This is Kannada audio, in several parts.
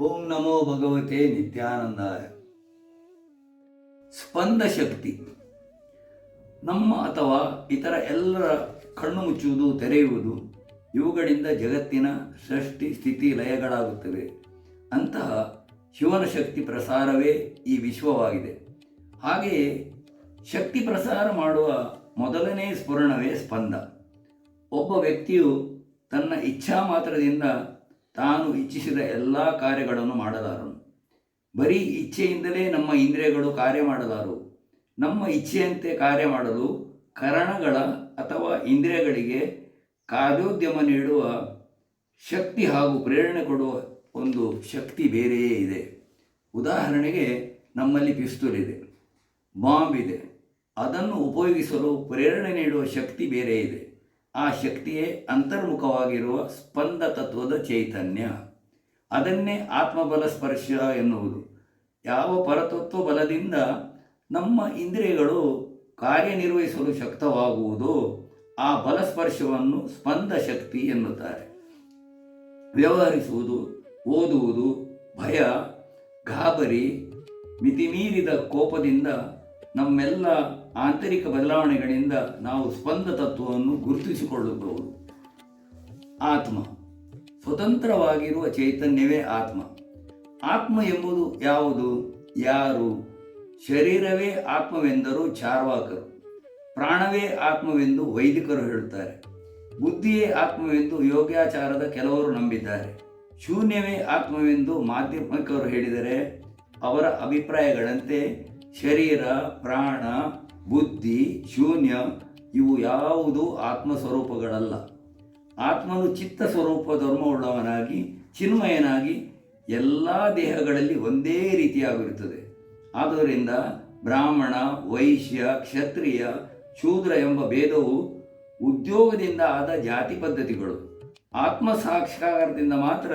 ಓಂ ನಮೋ ಭಗವತೆ ನಿತ್ಯಾನಂದಾಯ. ಸ್ಪಂದ ಶಕ್ತಿ. ನಮ್ಮ ಅಥವಾ ಇತರ ಎಲ್ಲರ ಕಣ್ಣು ಮುಚ್ಚುವುದು, ತೆರೆಯುವುದು, ಇವುಗಳಿಂದ ಜಗತ್ತಿನ ಸೃಷ್ಟಿ, ಸ್ಥಿತಿ, ಲಯಗಳಾಗುತ್ತವೆ. ಅಂತಹ ಶಿವನ ಶಕ್ತಿ ಪ್ರಸಾರವೇ ಈ ವಿಶ್ವವಾಗಿದೆ. ಹಾಗೆಯೇ ಶಕ್ತಿ ಪ್ರಸಾರ ಮಾಡುವ ಮೊದಲನೇ ಸ್ಫುರಣವೇ ಸ್ಪಂದ. ಒಬ್ಬ ವ್ಯಕ್ತಿಯು ತನ್ನ ಇಚ್ಛಾ ಮಾತ್ರದಿಂದ ತಾನು ಇಚ್ಛಿಸಿದ ಎಲ್ಲ ಕಾರ್ಯಗಳನ್ನು ಮಾಡಲಾರನು. ಬರೀ ಇಚ್ಛೆಯಿಂದಲೇ ನಮ್ಮ ಇಂದ್ರಿಯಗಳು ಕಾರ್ಯ ಮಾಡಲಾರು. ನಮ್ಮ ಇಚ್ಛೆಯಂತೆ ಕಾರ್ಯ ಮಾಡಲು ಕರಣಗಳ ಅಥವಾ ಇಂದ್ರಿಯಗಳಿಗೆ ಕಾರ್ಯೋದ್ಯಮ ನೀಡುವ ಶಕ್ತಿ ಹಾಗೂ ಪ್ರೇರಣೆ ಕೊಡುವ ಒಂದು ಶಕ್ತಿ ಬೇರೆಯೇ ಇದೆ. ಉದಾಹರಣೆಗೆ ನಮ್ಮಲ್ಲಿ ಪಿಸ್ತೂಲ್ ಇದೆ. ಬಾಂಬ್ ಇದೆ. ಅದನ್ನು ಉಪಯೋಗಿಸಲು ಪ್ರೇರಣೆ ನೀಡುವ ಶಕ್ತಿ ಬೇರೆ ಇದೆ. ಆ ಶಕ್ತಿಯೇ ಅಂತರ್ಮುಖವಾಗಿರುವ ಸ್ಪಂದ ತತ್ವದ ಚೈತನ್ಯ. ಅದನ್ನೇ ಆತ್ಮಬಲ ಸ್ಪರ್ಶ ಎನ್ನುವುದು. ಯಾವ ಪರತತ್ವ ಬಲದಿಂದ ನಮ್ಮ ಇಂದ್ರಿಯಗಳು ಕಾರ್ಯನಿರ್ವಹಿಸಲು ಶಕ್ತವಾಗುವುದೋ ಆ ಬಲಸ್ಪರ್ಶವನ್ನು ಸ್ಪಂದ ಶಕ್ತಿ ಎನ್ನುತ್ತಾರೆ. ವ್ಯವಹರಿಸುವುದು, ಓದುವುದು, ಭಯ, ಗಾಬರಿ, ಮಿತಿಮೀರಿದ ಕೋಪದಿಂದ ನಮ್ಮೆಲ್ಲ ಆಂತರಿಕ ಬದಲಾವಣೆಗಳಿಂದ ನಾವು ಸ್ಪಂದ ತತ್ವವನ್ನು ಗುರುತಿಸಿಕೊಳ್ಳಬಹುದು. ಆತ್ಮ. ಸ್ವತಂತ್ರವಾಗಿರುವ ಚೈತನ್ಯವೇ ಆತ್ಮ. ಆತ್ಮ ಎಂಬುದು ಯಾವುದು? ಯಾರು? ಶರೀರವೇ ಆತ್ಮವೆಂದರು ಚಾರ್ವಾಕರು. ಪ್ರಾಣವೇ ಆತ್ಮವೆಂದು ವೈದಿಕರು ಹೇಳುತ್ತಾರೆ. ಬುದ್ಧಿಯೇ ಆತ್ಮವೆಂದು ಯೋಗ್ಯಾಚಾರದ ಕೆಲವರು ನಂಬಿದ್ದಾರೆ. ಶೂನ್ಯವೇ ಆತ್ಮವೆಂದು ಮಾಧ್ಯಮಿಕರು ಹೇಳಿದರೆ ಅವರ ಅಭಿಪ್ರಾಯಗಳಂತೆ ಶರೀರ, ಪ್ರಾಣ ಬುದ್ಧಿ, ಶೂನ್ಯ, ಇವು ಯಾವುದೂ ಆತ್ಮ ಸ್ವರೂಪಗಳಲ್ಲ ಆತ್ಮನು ಚಿತ್ತ ಸ್ವರೂಪ ಧರ್ಮವುಳ್ಳವನಾಗಿ, ಚಿನ್ಮಯನಾಗಿ ಎಲ್ಲ ದೇಹಗಳಲ್ಲಿ ಒಂದೇ ರೀತಿಯಾಗಿರುತ್ತದೆ. ಆದ್ದರಿಂದ ಬ್ರಾಹ್ಮಣ, ವೈಶ್ಯ, ಕ್ಷತ್ರಿಯ, ಶೂದ್ರ ಎಂಬ ಭೇದವು ಉದ್ಯೋಗದಿಂದ ಆದ ಜಾತಿ ಪದ್ಧತಿಗಳು. ಆತ್ಮ ಸಾಕ್ಷಾತ್ಕಾರದಿಂದ ಮಾತ್ರ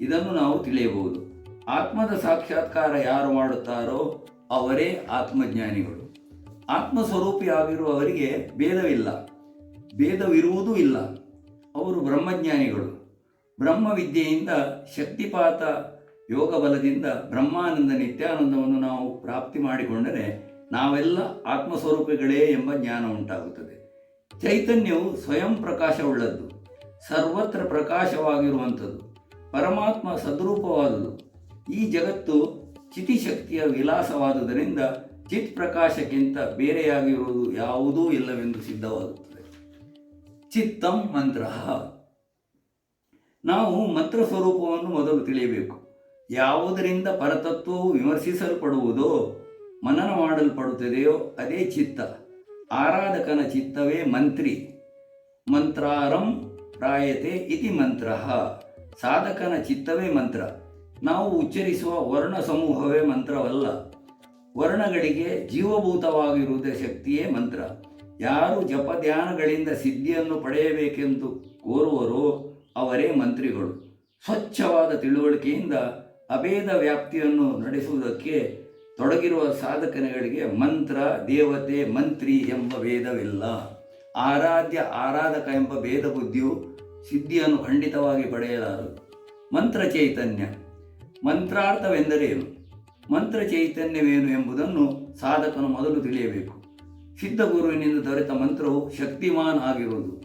ಇದನ್ನು ನಾವು ತಿಳಿಯಬಹುದು. ಆತ್ಮದ ಸಾಕ್ಷಾತ್ಕಾರ ಯಾರು ಮಾಡುತ್ತಾರೋ ಅವರೇ ಆತ್ಮಜ್ಞಾನಿಗಳು. ಆತ್ಮಸ್ವರೂಪಿಯಾಗಿರುವವರಿಗೆ ಭೇದವಿಲ್ಲ. ಭೇದವಿರುವುದೂ ಇಲ್ಲ. ಅವರು ಬ್ರಹ್ಮಜ್ಞಾನಿಗಳು. ಬ್ರಹ್ಮವಿದ್ಯೆಯಿಂದ ಶಕ್ತಿಪಾತ ಯೋಗ ಬಲದಿಂದ ಬ್ರಹ್ಮಾನಂದ ನಿತ್ಯಾನಂದವನ್ನು ನಾವು ಪ್ರಾಪ್ತಿ ಮಾಡಿಕೊಂಡರೆ ನಾವೆಲ್ಲ ಆತ್ಮಸ್ವರೂಪಿಗಳೇ ಎಂಬ ಜ್ಞಾನ ಉಂಟಾಗುತ್ತದೆ. ಚೈತನ್ಯವು ಸ್ವಯಂ ಪ್ರಕಾಶವುಳ್ಳದ್ದು. ಸರ್ವತ್ರ ಪ್ರಕಾಶವಾಗಿರುವಂಥದ್ದು. ಪರಮಾತ್ಮ ಸದ್ರೂಪವಾದುದು. ಈ ಜಗತ್ತು ಚಿತಿಶಕ್ತಿಯ ವಿಲಾಸವಾದುದರಿಂದ ಚಿತ್ ಪ್ರಕಾಶಕ್ಕಿಂತ ಬೇರೆಯಾಗಿರುವುದು ಯಾವುದೂ ಇಲ್ಲವೆಂದು ಸಿದ್ಧವಾಗುತ್ತದೆ. ಚಿತ್ತಂ ಮಂತ್ರ. ನಾವು ಮಂತ್ರ ಸ್ವರೂಪವನ್ನು ಮೊದಲು ತಿಳಿಯಬೇಕು. ಯಾವುದರಿಂದ ಪರತತ್ವವು ವಿಮರ್ಶಿಸಲ್ಪಡುವುದೋ, ಮನನ ಮಾಡಲ್ಪಡುತ್ತದೆಯೋ, ಅದೇ ಚಿತ್ತ. ಆರಾಧಕನ ಚಿತ್ತವೇ ಮಂತ್ರಿ. ಮಂತ್ರಾರಂ ಪ್ರಾಯತೆ ಇತಿ ಮಂತ್ರ. ಸಾಧಕನ ಚಿತ್ತವೇ ಮಂತ್ರ. ನಾವು ಉಚ್ಚರಿಸುವ ವರ್ಣ ಸಮೂಹವೇ ಮಂತ್ರವಲ್ಲ. ವರ್ಣಗಳಿಗೆ ಜೀವಭೂತವಾಗಿರುವುದೇ ಶಕ್ತಿಯೇ ಮಂತ್ರ. ಯಾರು ಜಪಧ್ಯಾನಗಳಿಂದ ಸಿದ್ಧಿಯನ್ನು ಪಡೆಯಬೇಕೆಂದು ಕೋರುವರೋ ಅವರೇ ಮಂತ್ರಿಗಳು. ಸ್ವಚ್ಛವಾದ ತಿಳುವಳಿಕೆಯಿಂದ ಅಭೇದ ವ್ಯಾಪ್ತಿಯನ್ನು ನಡೆಸುವುದಕ್ಕೆ ತೊಡಗಿರುವ ಸಾಧಕನಗಳಿಗೆ ಮಂತ್ರ, ದೇವತೆ, ಮಂತ್ರಿ ಎಂಬ ಭೇದವಿಲ್ಲ. ಆರಾಧ್ಯ, ಆರಾಧಕ ಎಂಬ ಭೇದ ಬುದ್ಧಿಯು ಸಿದ್ಧಿಯನ್ನು ಖಂಡಿತವಾಗಿ ಪಡೆಯಲಾರದು. ಮಂತ್ರ ಚೈತನ್ಯ. ಮಂತ್ರಾರ್ಥವೆಂದರೇನು ಮಂತ್ರ ಚೈತನ್ಯವೇನು ಎಂಬುದನ್ನು ಸಾಧಕನು ಮೊದಲು ತಿಳಿಯಬೇಕು. ಸಿದ್ಧ ಗುರುವಿನಿಂದ ದೊರೆತ ಮಂತ್ರವು ಶಕ್ತಿಮಾನ್ ಆಗಿರುವುದು.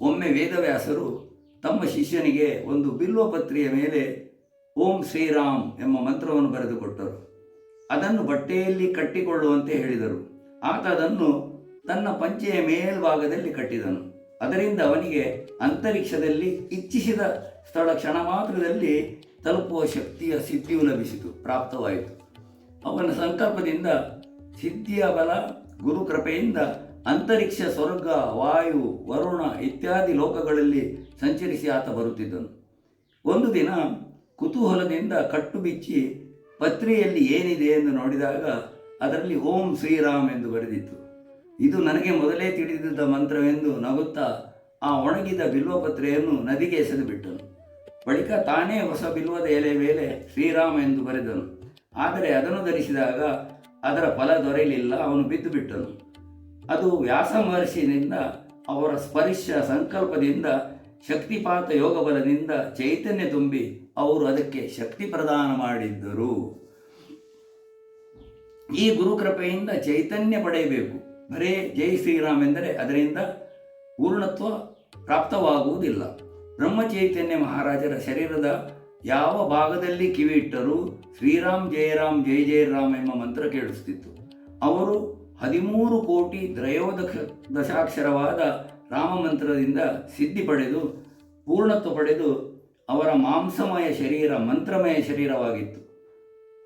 ಒಮ್ಮೆ ವೇದವ್ಯಾಸರು ತಮ್ಮ ಶಿಷ್ಯನಿಗೆ ಒಂದು ಬಿಲ್ವಪತ್ರಿಯ ಮೇಲೆ ಓಂ ಶ್ರೀರಾಮ್ ಎಂಬ ಮಂತ್ರವನ್ನು ಬರೆದುಕೊಟ್ಟರು. ಅದನ್ನು ಬಟ್ಟೆಯಲ್ಲಿ ಕಟ್ಟಿಕೊಳ್ಳುವಂತೆ ಹೇಳಿದರು. ಆತ ಅದನ್ನು ತನ್ನ ಪಂಚೆಯ ಮೇಲ್ಭಾಗದಲ್ಲಿ ಕಟ್ಟಿದನು. ಅದರಿಂದ ಅವನಿಗೆ ಅಂತರಿಕ್ಷದಲ್ಲಿ ಇಚ್ಛಿಸಿದ ಸ್ಥಳ ಕ್ಷಣ ಮಾತ್ರದಲ್ಲಿ ತಲುಪುವ ಶಕ್ತಿಯ ಸಿದ್ಧಿಯು ಲಭಿಸಿತು, ಪ್ರಾಪ್ತವಾಯಿತು. ಅವನ ಸಂಕಲ್ಪದಿಂದ, ಸಿದ್ಧಿಯ ಬಲ, ಗುರುಕೃಪೆಯಿಂದ ಅಂತರಿಕ್ಷ, ಸ್ವರ್ಗ, ವಾಯು, ವರುಣ ಇತ್ಯಾದಿ ಲೋಕಗಳಲ್ಲಿ ಸಂಚರಿಸಿ ಆತ ಬರುತ್ತಿದ್ದನು. ಒಂದು ದಿನ ಕುತೂಹಲದಿಂದ ಕಟ್ಟು ಬಿಚ್ಚಿ ಪತ್ರಿಯಲ್ಲಿ ಏನಿದೆ ಎಂದು ನೋಡಿದಾಗ ಅದರಲ್ಲಿ ಓಂ ಶ್ರೀರಾಮ್ ಎಂದು ಬರೆದಿತ್ತು. ಇದು ನನಗೆ ಮೊದಲೇ ತಿಳಿದಿದ್ದ ಮಂತ್ರವೆಂದು ನಗುತ್ತಾ ಆ ಒಣಗಿದ ಬಿಲ್ವಪತ್ರೆಯನ್ನು ನದಿಗೆ ಎಸೆದು ಬಿಟ್ಟನು ಬಳಿಕ ತಾನೇ ಹೊಸ ಬಿಲ್ವದ ಎಲೆ ಮೇಲೆ ಶ್ರೀರಾಮ ಎಂದು ಬರೆದನು. ಆದರೆ ಅದನ್ನು ಧರಿಸಿದಾಗ ಅದರ ಫಲ ದೊರೆಯಲಿಲ್ಲ, ಅವನು ಬಿದ್ದು ಬಿಟ್ಟನು ಅದು ವ್ಯಾಸ ಮಹರ್ಷಿನಿಂದ ಅವರ ಸ್ಪರ್ಶ ಸಂಕಲ್ಪದಿಂದ ಶಕ್ತಿಪಾತ ಯೋಗ ಬಲದಿಂದ ಚೈತನ್ಯ ತುಂಬಿ ಅವರು ಅದಕ್ಕೆ ಶಕ್ತಿ ಪ್ರದಾನ ಮಾಡಿದ್ದರು. ಈ ಗುರುಕೃಪೆಯಿಂದ ಚೈತನ್ಯ ಪಡೆಯಬೇಕು. ಬರೇ ಜೈ ಶ್ರೀರಾಮ್ ಎಂದರೆ ಅದರಿಂದ ಪೂರ್ಣತ್ವ ಪ್ರಾಪ್ತವಾಗುವುದಿಲ್ಲ. ಬ್ರಹ್ಮ ಚೈತನ್ಯ ಮಹಾರಾಜರ ಶರೀರದ ಯಾವ ಭಾಗದಲ್ಲಿ ಕಿವಿ ಇಟ್ಟರೂ ಶ್ರೀರಾಮ್ ಜಯರಾಮ್ ಜಯ ಜಯರಾಮ್ ಎಂಬ ಮಂತ್ರ ಕೇಳಿಸ್ತಿತ್ತು. ಅವರು ಹದಿಮೂರು ಕೋಟಿ ತ್ರಯೋದಶ ದಶಾಕ್ಷರವಾದ ರಾಮ ಮಂತ್ರದಿಂದ ಸಿದ್ಧಿ ಪಡೆದು, ಪೂರ್ಣತ್ವ ಪಡೆದು ಅವರ ಮಾಂಸಮಯ ಶರೀರ ಮಂತ್ರಮಯ ಶರೀರವಾಗಿತ್ತು.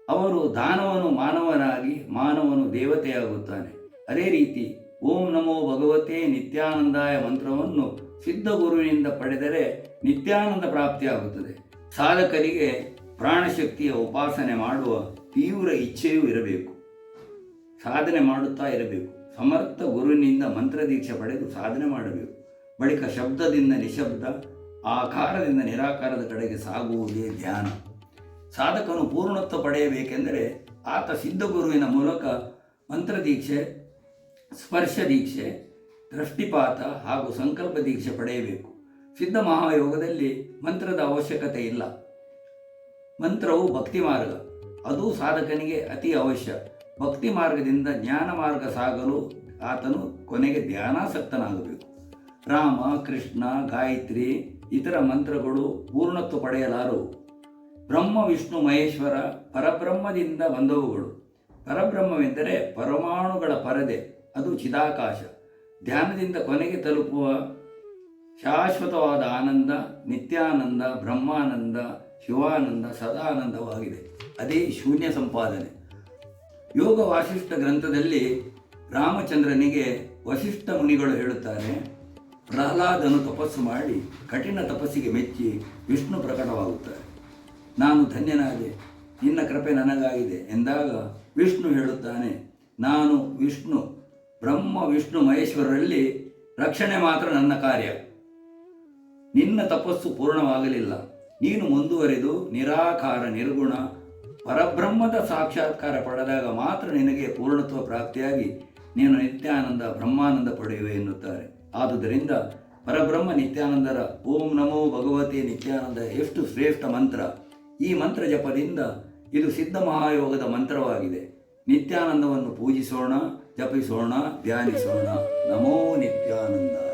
ಅವರು ದಾನವನು ಮಾನವನಾಗಿ ಮಾನವನು ದೇವತೆಯಾಗುತ್ತಾನೆ. ಅದೇ ರೀತಿ ಓಂ ನಮೋ ಭಗವತೆ ನಿತ್ಯಾನಂದಾಯ ಮಂತ್ರವನ್ನು ಸಿದ್ಧ ಗುರುವಿನಿಂದ ಪಡೆದರೆ ನಿತ್ಯಾನಂದ ಪ್ರಾಪ್ತಿಯಾಗುತ್ತದೆ. ಸಾಧಕರಿಗೆ ಪ್ರಾಣಶಕ್ತಿಯ ಉಪಾಸನೆ ಮಾಡುವ ತೀವ್ರ ಇಚ್ಛೆಯೂ ಇರಬೇಕು. ಸಾಧನೆ ಮಾಡುತ್ತಾ ಇರಬೇಕು. ಸಮರ್ಥ ಗುರುವಿನಿಂದ ಮಂತ್ರದೀಕ್ಷೆ ಪಡೆದು ಸಾಧನೆ ಮಾಡಬೇಕು. ಬಳಿಕ ಶಬ್ದದಿಂದ ನಿಶಬ್ದ, ಆಕಾರದಿಂದ ನಿರಾಕಾರದ ಕಡೆಗೆ ಸಾಗುವುದೇ ಧ್ಯಾನ. ಸಾಧಕನು ಪೂರ್ಣತ್ವ ಪಡೆಯಬೇಕೆಂದರೆ ಆತ ಸಿದ್ಧ ಗುರುವಿನ ಮೂಲಕ ಮಂತ್ರದೀಕ್ಷೆ ಸ್ಪರ್ಶ ದೀಕ್ಷೆ ದೃಷ್ಟಿಪಾತ ಹಾಗೂ ಸಂಕಲ್ಪ ದೀಕ್ಷೆ ಪಡೆಯಬೇಕು. ಸಿದ್ಧ ಮಹಾಯೋಗದಲ್ಲಿ ಮಂತ್ರದ ಅವಶ್ಯಕತೆ ಇಲ್ಲ. ಮಂತ್ರವು ಭಕ್ತಿ ಮಾರ್ಗ. ಅದು ಸಾಧಕನಿಗೆ ಅತಿ ಅವಶ್ಯ. ಭಕ್ತಿ ಮಾರ್ಗದಿಂದ ಜ್ಞಾನ ಮಾರ್ಗ ಸಾಗಲು ಆತನು ಕೊನೆಗೆ ಧ್ಯಾನಾಸಕ್ತನಾಗಬೇಕು. ರಾಮ, ಕೃಷ್ಣ, ಗಾಯತ್ರಿ, ಇತರ ಮಂತ್ರಗಳು ಪೂರ್ಣತ್ವ ಪಡೆಯಲಾರವು ಬ್ರಹ್ಮ, ವಿಷ್ಣು, ಮಹೇಶ್ವರ, ಪರಬ್ರಹ್ಮದಿಂದ ಬಂದವುಗಳು. ಪರಬ್ರಹ್ಮವೆಂದರೆ ಪರಮಾಣುಗಳ ಪರದೆ, ಅದು ಚಿದಾಕಾಶ. ಧ್ಯಾನದಿಂದ ಕೊನೆಗೆ ತಲುಪುವ ಶಾಶ್ವತವಾದ ಆನಂದ, ನಿತ್ಯಾನಂದ, ಬ್ರಹ್ಮಾನಂದ ಶಿವಾನಂದ ಸದಾನಂದವಾಗಿದೆ. ಅದೇ ಶೂನ್ಯ ಸಂಪಾದನೆ. ಯೋಗ ವಾಸಿಷ್ಠ ಗ್ರಂಥದಲ್ಲಿ ರಾಮಚಂದ್ರನಿಗೆ ವಸಿಷ್ಠ ಮುನಿಗಳು ಹೇಳುತ್ತಾರೆ, ಪ್ರಹ್ಲಾದನು ತಪಸ್ಸು ಮಾಡಿ ಕಠಿಣ ತಪಸ್ಸಿಗೆ ಮೆಚ್ಚಿ ವಿಷ್ಣು ಪ್ರಕಟವಾಗುತ್ತಾರೆ. ನಾನು ಧನ್ಯನಾದೆ, ನಿನ್ನ ಕೃಪೆ ನನಗಾಗಿದೆ ಎಂದಾಗ ವಿಷ್ಣು ಹೇಳುತ್ತಾನೆ, ನಾನು ವಿಷ್ಣು, ಬ್ರಹ್ಮ ವಿಷ್ಣು ಮಹೇಶ್ವರರಲ್ಲಿ ರಕ್ಷಣೆ ಮಾತ್ರ ನನ್ನ ಕಾರ್ಯ. ನಿನ್ನ ತಪಸ್ಸು ಪೂರ್ಣವಾಗಲಿಲ್ಲ. ನೀನು ಮುಂದುವರೆದು ನಿರಾಕಾರ, ನಿರ್ಗುಣ, ಪರಬ್ರಹ್ಮದ ಸಾಕ್ಷಾತ್ಕಾರ ಪಡೆದಾಗ ಮಾತ್ರ ನಿನಗೆ ಪೂರ್ಣತ್ವ ಪ್ರಾಪ್ತಿಯಾಗಿ ನೀನು ನಿತ್ಯಾನಂದ, ಬ್ರಹ್ಮಾನಂದ ಪಡೆಯುವೆ ಎನ್ನುತ್ತಾರೆ. ಆದುದರಿಂದ ಪರಬ್ರಹ್ಮ, ನಿತ್ಯಾನಂದರ ಓಂ ನಮೋ ಭಗವತಿ ನಿತ್ಯಾನಂದ ಎಷ್ಟು ಶ್ರೇಷ್ಠ ಮಂತ್ರ. ಈ ಮಂತ್ರ ಜಪದಿಂದ ಇದು ಸಿದ್ಧ ಮಹಾಯೋಗದ ಮಂತ್ರವಾಗಿದೆ. ನಿತ್ಯಾನಂದವನ್ನು ಪೂಜಿಸೋಣ, ಜಪಿಸೋಣ, ಧ್ಯಾನಿಸೋಣ. ನಮೋ ನಿತ್ಯಾನಂದ.